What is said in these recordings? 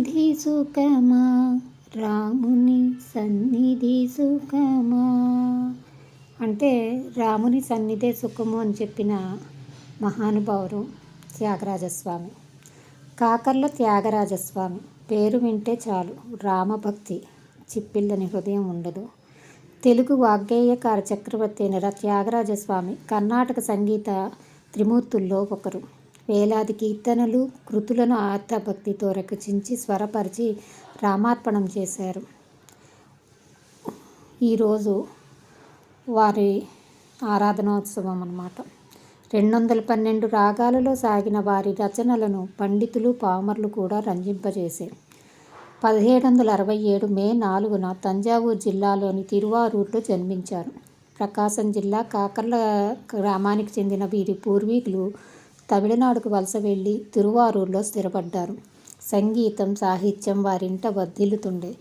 సన్నిధి సుఖమా? రాముని సన్నిధి సుఖమా? అంటే రాముని సన్నిధే సుఖము అని చెప్పిన మహానుభావుడు త్యాగరాజస్వామి. కాకర్ల త్యాగరాజస్వామి పేరు వింటే చాలు. రామభక్తి చిప్పిల్లని హృదయం ఉండదు. తెలుగు వాగ్గేయకార చక్రవర్తి అయిన త్యాగరాజస్వామి కర్ణాటక సంగీత త్రిమూర్తుల్లో ఒకరు. వేలాది కీర్తనలు కృతులను ఆత్మభక్తితో రచించి స్వరపరిచి రామార్పణం చేశారు. ఈరోజు వారి ఆరాధనోత్సవం అన్నమాట. రెండు వందల పన్నెండు రాగాలలో సాగిన వారి రచనలను పండితులు పామర్లు కూడా రంజింపజేశారు పదిహేడు వందల అరవై ఏడు మే నాలుగున తంజావూరు జిల్లాలోని తిరువారూరులో జన్మించారు. ప్రకాశం జిల్లా కాకర్ల గ్రామానికి చెందిన వీరి పూర్వీకులు తమిళనాడుకు వలస వెళ్ళి తిరువారూరులో స్థిరపడ్డారు. సంగీతం సాహిత్యం వారింట వర్ధిల్లుతుండే.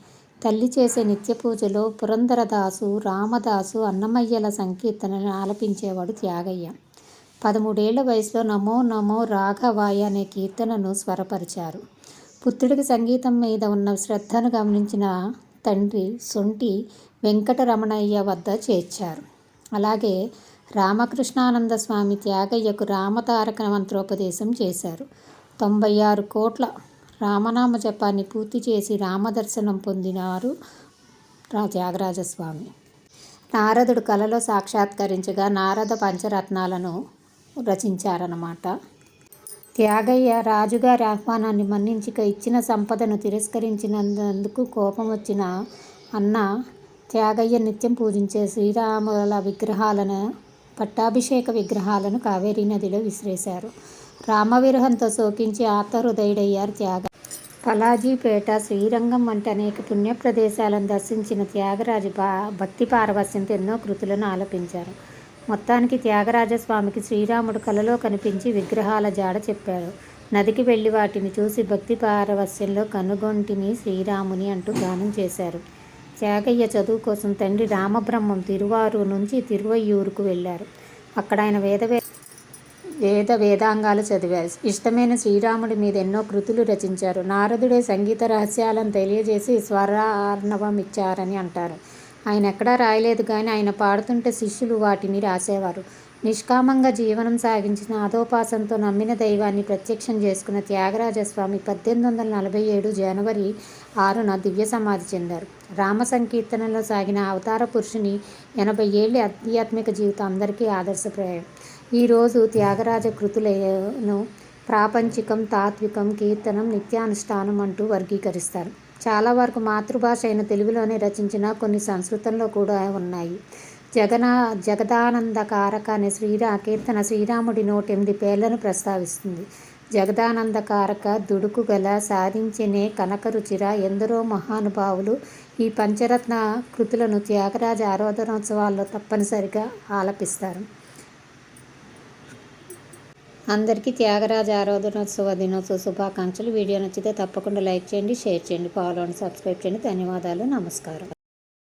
తల్లి చేసే నిత్య పూజలో పురంధరదాసు రామదాసు అన్నమయ్యల సంకీర్తనలను ఆలపించేవాడు త్యాగయ్య. పదమూడేళ్ళ వయసులో నమో నమో రాఘవాయ అనే కీర్తనను స్వరపరిచారు. పుత్రుడికి సంగీతం మీద ఉన్న శ్రద్ధను గమనించిన తండ్రి సొంటి వెంకటరమణయ్య వద్ద చేర్చారు. అలాగే రామకృష్ణానంద స్వామి త్యాగయ్యకు రామతారక మంత్రోపదేశం చేశారు. తొంభై ఆరు కోట్ల రామనామ జపాన్ని పూర్తి చేసి రామదర్శనం పొందినారు త్యాగరాజస్వామి. నారదుడు కలలో సాక్షాత్కరించగా నారద పంచరత్నాలను రచించారన్నమాట. త్యాగయ్య రాజుగారి ఆహ్వానాన్ని మన్నించిక ఇచ్చిన సంపదను తిరస్కరించినందుకు కోపం వచ్చిన అన్న త్యాగయ్య నిత్యం పూజించే శ్రీరాముల విగ్రహాలను పట్టాభిషేక విగ్రహాలను కావేరీ నదిలో విసిరేశారు. రామవిరహంతో శోకించి ఆర్తహృదయుడయ్యారు త్యాగ. పలాజీపేట శ్రీరంగం వంటి అనేక పుణ్య ప్రదేశాలను దర్శించిన త్యాగరాజు భక్తి పారవస్యంతో ఎన్నో కృతులను ఆలపించారు. మొత్తానికి త్యాగరాజస్వామికి శ్రీరాముడు కలలో కనిపించి విగ్రహాల జాడ చెప్పారు. నదికి వెళ్ళి వాటిని చూసి భక్తి పారవస్యంలో కనుగొంటిని శ్రీరాముని అంటూ గానం చేశారు. త్యాగయ్య చదువు కోసం తండ్రి రామబ్రహ్మం తిరువారు నుంచి తిరువయ్యూరుకు వెళ్ళారు. అక్కడ ఆయన వేద వేద వేదాంగాలు చదివారు. ఇష్టమైన శ్రీరాముడి మీద ఎన్నో కృతులు రచించారు. నారదుడే సంగీత రహస్యాలను తెలియజేసి స్వరార్ణవం ఇచ్చారని అంటారు. ఆయన ఎక్కడా రాయలేదు కానీ ఆయన పాడుతుంటే శిష్యులు వాటిని రాసేవారు. నిష్కామంగా జీవనం సాగించిన అధోపాసంతో నమ్మిన దైవాన్ని ప్రత్యక్షం చేసుకున్న త్యాగరాజస్వామి పద్దెనిమిది వందల నలభై ఏడు జనవరి ఆరున దివ్య సమాధి చెందారు. రామ సంకీర్తనలో సాగిన అవతార పురుషుని ఎనభై ఏళ్ళ ఆధ్యాత్మిక జీవితం అందరికీ ఆదర్శప్రాయం ఈరోజు త్యాగరాజ కృతులను ప్రాపంచికం తాత్వికం కీర్తనం నిత్యానుష్ఠానం అంటూ వర్గీకరిస్తారు. చాలా వరకు మాతృభాష అయిన తెలుగులోనే రచించిన కొన్ని సంస్కృతంలో కూడా ఉన్నాయి. జగనా జగదానందకారక అనే శ్రీరా కీర్తన శ్రీరాముడి నూటెనిమిది పేర్లను ప్రస్తావిస్తుంది. జగదానందకారక దుడుకు గల కనక రుచిర ఎందరో మహానుభావులు ఈ పంచరత్న కృతులను త్యాగరాజ ఆరాధనోత్సవాల్లో తప్పనిసరిగా ఆలపిస్తారు. అందరికీ త్యాగరాజ ఆరాధనోత్సవ దినోత్సవ శుభాకాంక్షలు. వీడియో నచ్చితే తప్పకుండా లైక్ చేయండి షేర్ చేయండి ఫాలో అండ్ సబ్స్క్రైబ్ చేయండి. ధన్యవాదాలు నమస్కారం.